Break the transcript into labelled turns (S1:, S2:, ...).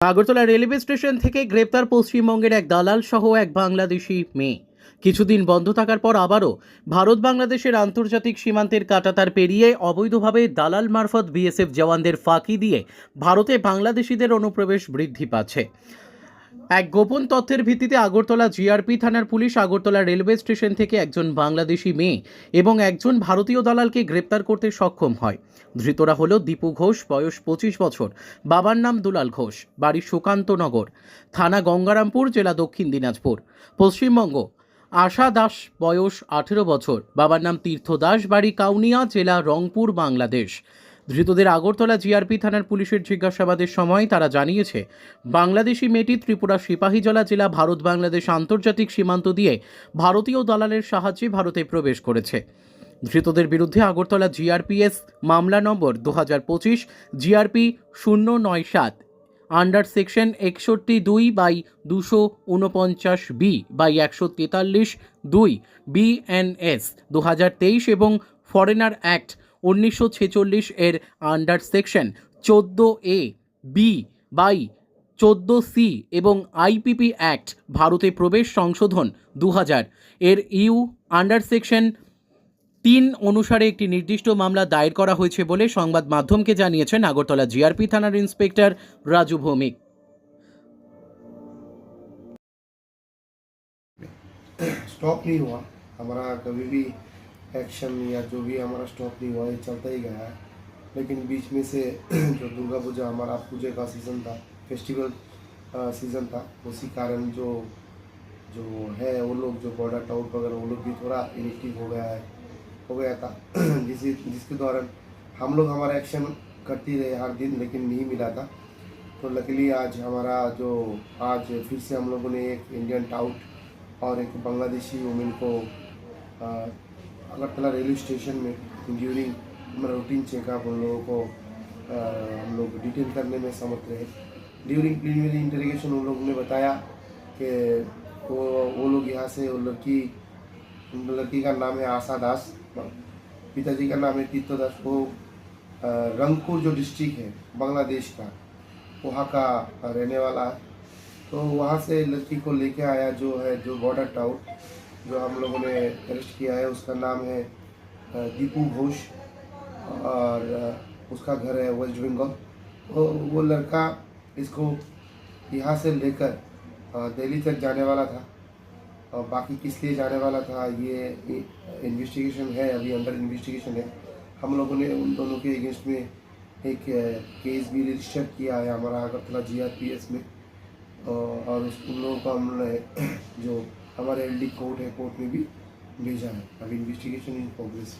S1: Agartala railway station থেকে গ্রেপ্তার পশ্চিমবঙ্গের এক দালাল সহ এক বাংলাদেশি মেয়ে। কিছুদিন বন্ধ থাকার পর আবারও ভারত বাংলাদেশের আন্তর্জাতিক সীমান্তের কাটাতার পেরিয়ে অবৈধভাবে দালাল মারফত বিএসএফ জওয়ানদের ফাঁকি দিয়ে ভারতে বাংলাদেশিদের অনুপ্রবেশ বৃদ্ধি পাচ্ছে। এক গোপন তথ্যের ভিত্তিতে আগরতলা জিআরপি থানার পুলিশ আগরতলা রেলওয়ে স্টেশন থেকে একজন বাংলাদেশি মেয়ে এবং একজন ভারতীয় দালালকে গ্রেপ্তার করতে সক্ষম হয়। ধৃতরা হল দীপু ঘোষ, বয়স পঁচিশ বছর। বাবার নাম দুলাল ঘোষ। বাড়ি সুকান্তনগর থানা গঙ্গারামপুর, জেলা দক্ষিণ দিনাজপুর। পশ্চিমবঙ্গ। আশা দাস, বয়স আঠেরো বছর। বাবার নাম তীর্থ দাস। বাড়ি কাউনিয়া, জেলা রংপুর, বাংলাদেশ। ধৃতদের আগরতলা জিআরপি থানার পুলিশের জিজ্ঞাসাবাদের সময় তারা জানিয়েছে, বাংলাদেশি মেয়েটি ত্রিপুরা সিপাহীজলা জেলা ভারত বাংলাদেশ আন্তর্জাতিক সীমান্ত দিয়ে ভারতীয় দালালের সাহায্যে ভারতে প্রবেশ করেছে। ধৃতদের বিরুদ্ধে আগরতলা জিআরপিএস মামলা নম্বর দু হাজার পঁচিশ, জিআরপি শূন্য নয় সাত, আন্ডার সেকশন একষট্টি দুই বাই দুশো উনপঞ্চাশ বি বাই একশো তেতাল্লিশ দুই বিএনএস দু হাজার তেইশ এবং ফরেনার অ্যাক্ট উনিশশো ছেচল্লিশ এর আন্ডার সেকশন চোদ্দো এ বি বাই চোদ্দো সি এবং আইপিপি অ্যাক্ট ভারতে প্রবেশ সংশোধন দু হাজার এর ইউ আন্ডার সেকশন তিন অনুসারে একটি নির্দিষ্ট মামলা দায়ের করা হয়েছে বলে সংবাদ মাধ্যমকে জানিয়েছেন আগরতলা জিআরপি থানার ইন্সপেক্টর রাজু ভৌমিক
S2: स्टॉप नहीं हुआ हमारा कभी भी एक्शन या जो भी हमारा स्टॉप नहीं हुआ ये चलता ही गया है। लेकिन बीच में से जो दुर्गा पूजा हमारा पूजा का सीज़न था फेस्टिवल सीज़न था उसी कारण जो जो है वो लोग जो बॉर्डर टाउट वगैरह वो लोग भी थोड़ा इनिक्टिव हो गया है हो गया था। जिस जिसके दौरान हम लोग हमारा एक्शन करते रहे हर दिन लेकिन नहीं मिला था। तो लकीली आज हमारा जो आज फिर से हम लोगों ने एक इंडियन टाउट और एक बांग्लादेशी वुमेन को अ, अगरतला रेलवे स्टेशन में ड्यूरिंग हमारा रूटीन चेकअप उन लोगों को हम लोग डिटेल करने में समर्थ रहे। ड्यूरिंग प्रीलिमिनरी इंटरोगेशन उन लोगों ने बताया कि वो वो लोग यहाँ से वो लड़की लड़की का नाम है आशा दास। पिताजी का नाम है तीर्थ दास। वो रंगपुर जो डिस्ट्रिक्ट है, बांग्लादेश का, वहाँ का रहने वाला है। तो वहाँ से लड़की को लेके आया जो है, जो बॉर्डर टाउट जो हम लोगों ने अरेस्ट किया है, उसका नाम है दीपू घोष और उसका घर है वेस्ट बंगाल तो वो लड़का इसको यहाँ से लेकर दिल्ली तक जाने वाला था और बाकी किस लिए जाने वाला था, ये इन्वेस्टिगेशन है, अभी अंडर इन्वेस्टिगेशन है। हम लोगों ने उन दोनों के अगेंस्ट में एक केस भी रजिस्टर किया है हमारा अगरतला जीआरपीएस में। और उस उन लोगों को हमने जो हमारे एल कोर्ट है कोर्ट में भी भेजा है। अभी इन्वेस्टिगेशन इन प्रोग्रेस